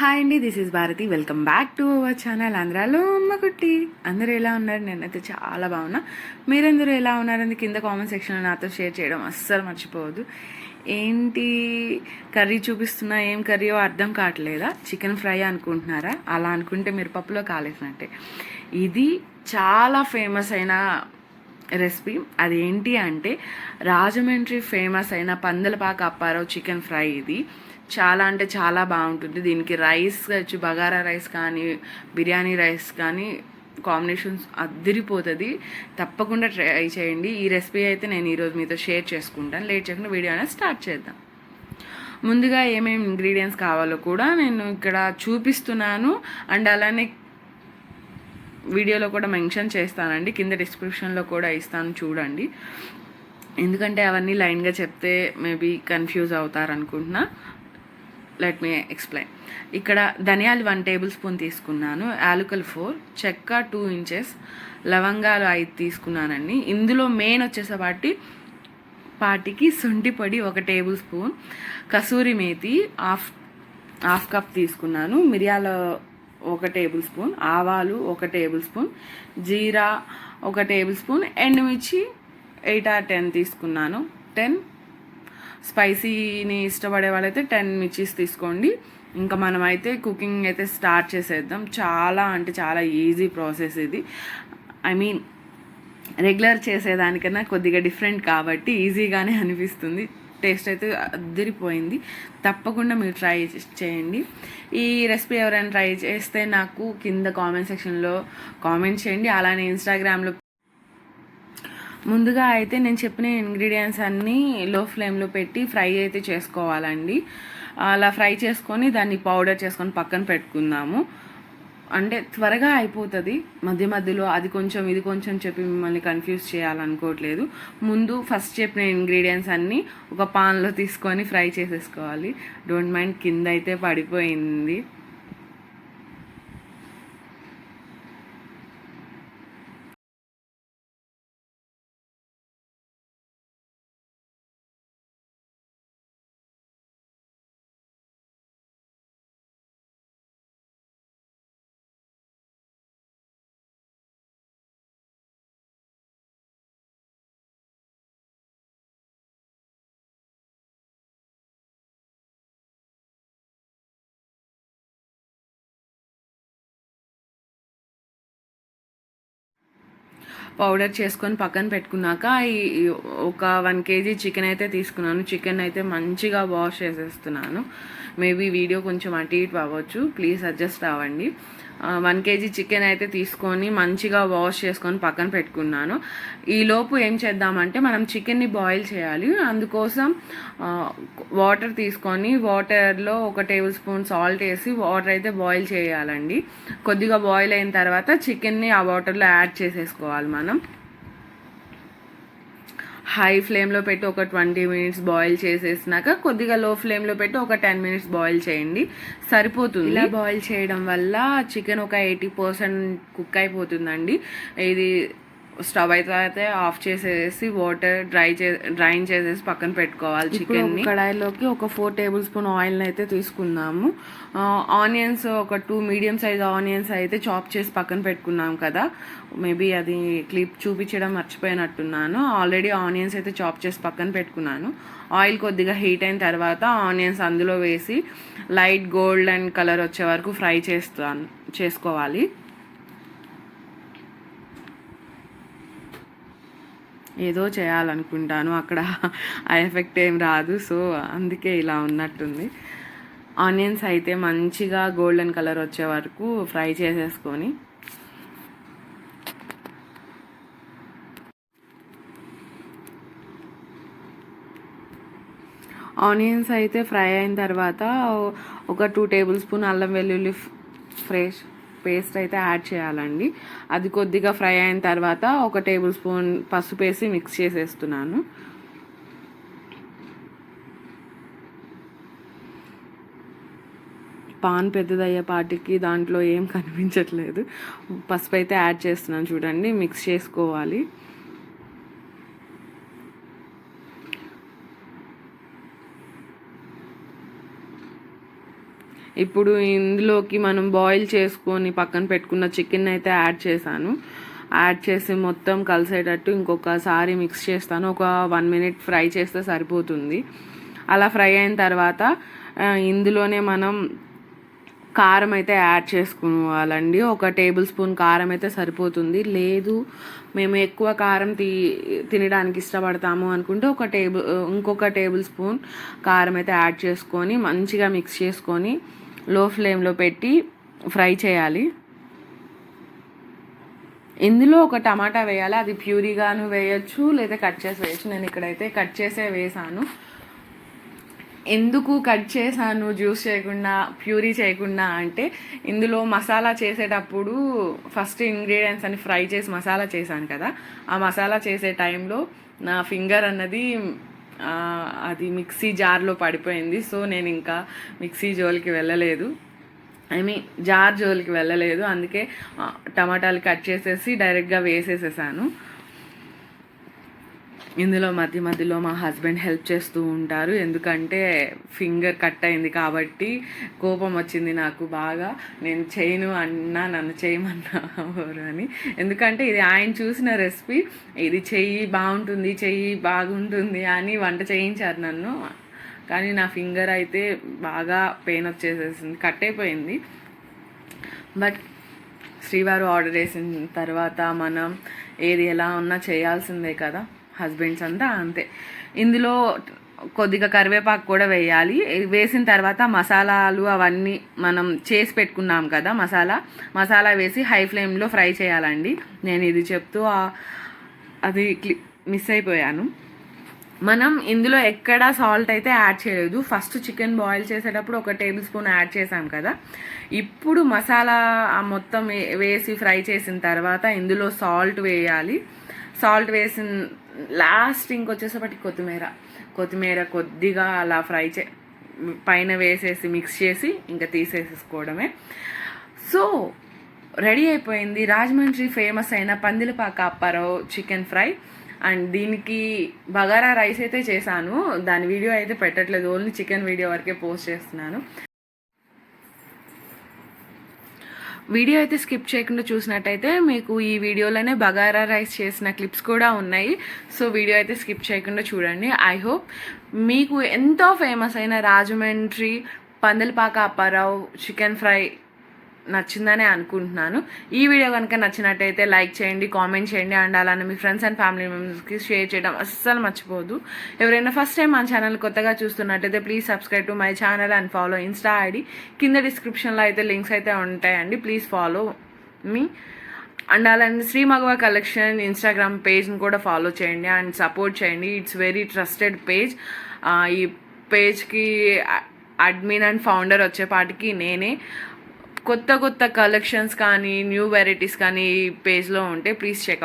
Hi అండి this is Bharathi. Welcome back to our channel. ఆంధ్రాలో అమ్మ కుట్టి. అందరూ ఎలా ఉన్నారు? నేనైతే చాలా బాగున్నా. మీరందరూ ఎలా ఉన్నారని కింద కామెంట్ సెక్షన్లో నాతో షేర్ చేయడం అస్సలు మర్చిపోవద్దు. ఏంటి కర్రీ చూపిస్తున్నా? ఏం కర్రీయో అర్థం కావట్లేదా? చికెన్ ఫ్రై అనుకుంటున్నారా? అలా అనుకుంటే మీరు పప్పులో కాలేసినట్టే. ఇది చాలా ఫేమస్ అయిన రెసిపీ. అది ఏంటి అంటే రాజమండ్రి ఫేమస్ అయిన పందలపాక అప్పారావు చికెన్ ఫ్రై ఇది. చాలా అంటే చాలా బాగుంటుంది. దీనికి రైస్ వచ్చి బగారా రైస్ కానీ బిర్యానీ రైస్ కానీ కాంబినేషన్స్ అద్దరిపోతుంది తప్పకుండా ట్రై చేయండి. ఈ రెసిపీ అయితే నేను ఈరోజు మీతో షేర్ చేసుకుంటాను. లేట్ చేయకుండా వీడియో అనేది స్టార్ట్ చేద్దాం. ముందుగా ఏమేమి ఇంగ్రీడియంట్స్ కావాలో కూడా నేను ఇక్కడ చూపిస్తున్నాను. అండ్ అలానే వీడియోలో కూడా మెన్షన్ చేస్తానండి. కింద డిస్క్రిప్షన్లో కూడా ఇస్తాను చూడండి. ఎందుకంటే అవన్నీ లైన్గా చెప్తే maybe confuse అవుతారనుకుంటున్నా. Let me explain. ఇక్కడ ధనియాలు వన్ టేబుల్ స్పూన్ తీసుకున్నాను యాలుకలు ఫోర్ చెక్క టూ ఇంచెస్ లవంగాలు ఐదు తీసుకున్నానండి. ఇందులో మెయిన్ వచ్చేసేపాటి పాటికి శొంఠి పొడి ఒక tablespoon kasuri methi half half cup తీసుకున్నాను మిరియాల ఒక టేబుల్ స్పూన్ ఆవాలు ఒక టేబుల్ స్పూన్ జీరా ఒక టేబుల్ స్పూన్ ఎండుమిర్చి ఎయిట్ ఆర్ టెన్ తీసుకున్నాను. టెన్ స్పైసీని ఇష్టపడే వాళ్ళైతే టెన్ మిర్చీస్ తీసుకోండి. ఇంకా మనం అయితే కుకింగ్ అయితే స్టార్ట్ చేసేద్దాం. చాలా అంటే చాలా ఈజీ ప్రాసెస్ ఇది. ఐ మీన్ రెగ్యులర్ చేసేదానికన్నా కొద్దిగా డిఫరెంట్ కాబట్టి ఈజీగానే అనిపిస్తుంది. టేస్ట్ అయితే అద్దరిపోయింది తప్పకుండా మీరు ట్రై చేయండి. ఈ రెసిపీ ఎవరైనా ట్రై చేస్తే నాకు కింద కామెంట్ సెక్షన్లో కామెంట్ చేయండి. అలానే ఇన్స్టాగ్రామ్లో ముందుగా అయితే నేను చెప్పిన ఇంగ్రీడియంట్స్ అన్నీ లో ఫ్లేమ్లో పెట్టి ఫ్రై అయితే చేసుకోవాలండి. అలా ఫ్రై చేసుకొని దాన్ని పౌడర్ చేసుకొని పక్కన పెట్టుకుందాము. అంటే త్వరగా అయిపోతుంది. మధ్య మధ్యలో అది కొంచెం ఇది కొంచెం చెప్పి మిమ్మల్ని కన్ఫ్యూజ్ చేయాలనుకోవట్లేదు. ముందు ఫస్ట్ చెప్పిన ఇంగ్రీడియంట్స్ అన్నీ ఒక పాన్లో తీసుకొని ఫ్రై చేసేసుకోవాలి. డోంట్ మైండ్ కింద అయితే పడిపోయింది. పౌడర్ చేసుకొని పక్కన పెట్టుకున్నాక ఈ ఒక వన్ కేజీ చికెన్ అయితే తీసుకున్నాను. చికెన్ అయితే మంచిగా వాష్ చేసేస్తున్నాను. మేబీ వీడియో కొంచెం అటు ఇటు అవ్వచ్చు. ప్లీజ్ అడ్జస్ట్ అవ్వండి వన్ కేజీ చికెన్ అయితే తీసుకొని మంచిగా వాష్ చేసుకొని పక్కన పెట్టుకున్నాను. ఈలోపు ఏం చేద్దామంటే మనం చికెన్ని బాయిల్ చేయాలి. అందుకోసం వాటర్ తీసుకొని వాటర్లో ఒక టేబుల్ స్పూన్ సాల్ట్ వేసి వాటర్ అయితే బాయిల్ చేయాలండి. కొద్దిగా బాయిల్ అయిన తర్వాత చికెన్ని ఆ వాటర్లో యాడ్ చేసేసుకోవాలి మనం. హై ఫ్లేమ్లో పెట్టి ఒక ట్వంటీ మినిట్స్ బాయిల్ చేసేసినాక కొద్దిగా లో ఫ్లేమ్లో పెట్టి ఒక టెన్ మినిట్స్ బాయిల్ చేయండి. సరిపోతుంది. ఇలా బాయిల్ చేయడం వల్ల చికెన్ ఒక ఎయిటీ పర్సెంట్ కుక్ అయిపోతుందండి. ఇది స్టవ్ అయితే అయితే ఆఫ్ చేసేసి వాటర్ డ్రై చే డ్రైన్ చేసేసి పక్కన పెట్టుకోవాలి చికెన్ కడాయిలోకి ఒక ఫోర్ టేబుల్ స్పూన్ ఆయిల్ అయితే తీసుకుందాము ఆనియన్స్ ఒక టూ మీడియం సైజ్ ఆనియన్స్ అయితే చాప్ చేసి పక్కన పెట్టుకున్నాం కదా. మేబీ అది క్లిప్ చూపించడం మర్చిపోయినట్టున్నాను. ఆల్రెడీ ఆనియన్స్ అయితే చాప్ చేసి పక్కన పెట్టుకున్నాను. ఆయిల్ కొద్దిగా హీట్ అయిన తర్వాత ఆనియన్స్ అందులో వేసి లైట్ గోల్డెన్ కలర్ వచ్చే వరకు ఫ్రై చేస్తాను చేసుకోవాలి. ఏదో చేయాలనుకుంటాను. అక్కడ ఆ ఎఫెక్ట్ ఏం రాదు. సో అందుకే ఇలా ఉన్నట్టుంది. ఆనియన్స్ అయితే మంచిగా గోల్డెన్ కలర్ వచ్చే వరకు ఫ్రై చేసేసుకొని ఆనియన్స్ అయితే ఫ్రై అయిన తర్వాత ఒక టూ టేబుల్ స్పూన్ అల్లం వెల్లుల్లి ఫ్రెష్ పేస్ట్ అయితే యాడ్ చేయాలండి. అది కొద్దిగా ఫ్రై అయిన తర్వాత ఒక టేబుల్ స్పూన్ పసుపు వేసి మిక్స్ చేసేస్తున్నాను. పాన్ పెద్దదయ్యేపాటికి దాంట్లో ఏం కనిపించట్లేదు. పసుపు అయితే యాడ్ చేస్తున్నాను చూడండి మిక్స్ చేసుకోవాలి. ఇప్పుడు ఇందులోకి మనం బాయిల్ చేసుకొని పక్కన పెట్టుకున్న చికెన్ అయితే యాడ్ చేశాను. యాడ్ చేసి మొత్తం కలిసేటట్టు ఇంకొకసారి మిక్స్ చేస్తాను. ఒక వన్ మినిట్ ఫ్రై చేస్తే సరిపోతుంది. అలా ఫ్రై అయిన తర్వాత ఇందులోనే మనం కారం అయితే యాడ్ చేసుకోవాలండి. ఒక టేబుల్ స్పూన్ కారం అయితే సరిపోతుంది. లేదు మేము ఎక్కువ కారం తీ తినడానికి ఇష్టపడతాము అనుకుంటే ఒక టేబుల్ ఇంకొక టేబుల్ స్పూన్ కారం అయితే యాడ్ చేసుకొని మంచిగా మిక్స్ చేసుకొని లో ఫ్లేమ్లో పెట్టి ఫ్రై చేయాలి. ఇందులో ఒక టమాటా వేయాలి. అది ప్యూరీగాను వేయచ్చు లేదా కట్ చేసి వేయచ్చు. నేను ఇక్కడైతే కట్ చేసే వేసాను. ఎందుకు కట్ చేశాను జ్యూస్ చేయకుండా ప్యూరీ చేయకుండా అంటే ఇందులో మసాలా చేసేటప్పుడు ఫస్ట్ ఇంగ్రీడియంట్స్ అని ఫ్రై చేసి మసాలా చేశాను కదా. ఆ మసాలా చేసే టైంలో నా ఫింగర్ అన్నది అది మిక్సీ జార్లో పడిపోయింది. సో నేను ఇంకా మిక్సీ జోలికి వెళ్ళలేదు. ఐ మీన్ జార్ జోలికి వెళ్ళలేదు. అందుకే టమాటాలు కట్ చేసేసి డైరెక్ట్గా వేసేసేసాను. ఇందులో మధ్య మధ్యలో మా హస్బెండ్ హెల్ప్ చేస్తూ ఉంటారు. ఎందుకంటే ఫింగర్ కట్ అయింది కాబట్టి కోపం వచ్చింది నాకు బాగా. నేను చేయను అన్నా నన్ను చేయమన్నారు అని. ఎందుకంటే ఇది ఆయన చూసిన రెసిపీ. ఇది చెయ్యి బాగుంటుంది చెయ్యి బాగుంటుంది అని వంట చేయించారు నన్ను. కానీ నా ఫింగర్ అయితే బాగా పెయిన్ వచ్చేసేసింది కట్ అయిపోయింది. బట్ శ్రీవారు ఆర్డర్ చేసిన తర్వాత మనం ఏది ఎలా ఉన్నా చేయాల్సిందే కదా. హస్బెండ్స్ అంతా అంతే. ఇందులో కొద్దిగా కరివేపాకు కూడా వేయాలి. వేసిన తర్వాత మసాలాలు అవన్నీ మనం చేసి పెట్టుకున్నాం కదా మసాలా. మసాలా వేసి హై ఫ్లేమ్లో ఫ్రై చేయాలండి. నేను ఇది చెప్తూ అది మిస్ అయిపోయాను. మనం ఇందులో ఎక్కడా సాల్ట్ అయితే యాడ్ చేయలేదు. ఫస్ట్ చికెన్ బాయిల్ చేసేటప్పుడు ఒక టేబుల్ స్పూన్ యాడ్ చేసాం కదా. ఇప్పుడు మసాలా మొత్తం వేసి ఫ్రై చేసిన తర్వాత ఇందులో సాల్ట్ వేయాలి. సాల్ట్ వేసిన లాస్ట్ ఇంకొచ్చేసేపటి కొత్తిమీర. కొత్తిమీర కొద్దిగా అలా ఫ్రై చే పైన వేసేసి మిక్స్ చేసి ఇంకా తీసేసుకోవడమే సో రెడీ అయిపోయింది. రాజమండ్రి ఫేమస్ అయిన Pandalapaka Apparao chicken fry. And దీనికి బగారా రైస్ అయితే చేశాను. దాని వీడియో అయితే పెట్టట్లేదు. ఓన్లీ చికెన్ వీడియో వరకే పోస్ట్ చేస్తున్నాను. వీడియో అయితే స్కిప్ చేయకుండా చూసినట్టయితే మీకు ఈ వీడియోలోనే బగారా రైస్ చేసిన క్లిప్స్ కూడా ఉన్నాయి. సో వీడియో అయితే స్కిప్ చేయకుండా చూడండి. ఐ హోప్ మీకు ఎంతో ఫేమస్ అయిన రాజమండ్రి పందలపాక అప్పారావు చికెన్ ఫ్రై నచ్చిందనే అనుకుంటున్నాను. ఈ వీడియో కనుక నచ్చినట్టయితే లైక్ చేయండి కామెంట్ చేయండి అండ్ అలానే మీ ఫ్రెండ్స్ అండ్ ఫ్యామిలీ మెంబర్స్కి షేర్ చేయడం అస్సలు మర్చిపోదు ఎవరైనా ఫస్ట్ టైం మన ఛానల్ కొత్తగా చూస్తున్నట్టయితే please subscribe to my channel and follow Insta ID. కింద డిస్క్రిప్షన్లో అయితే లింక్స్ అయితే ఉంటాయండి. Please follow me. అండ్ అలానే శ్రీ మగవ కలెక్షన్ ఇన్స్టాగ్రామ్ పేజ్ని కూడా ఫాలో చేయండి అండ్ సపోర్ట్ చేయండి. It's very trusted page. ఈ పేజ్కి అడ్మిన్ అండ్ ఫౌండర్ వచ్చేపాటికి నేనే కొత్త కొత్త కలెక్షన్స్ కానీ న్యూ వెరైటీస్ కానీ ఈ పేజ్లో ఉంటే ప్లీజ్ చెక్అవుట్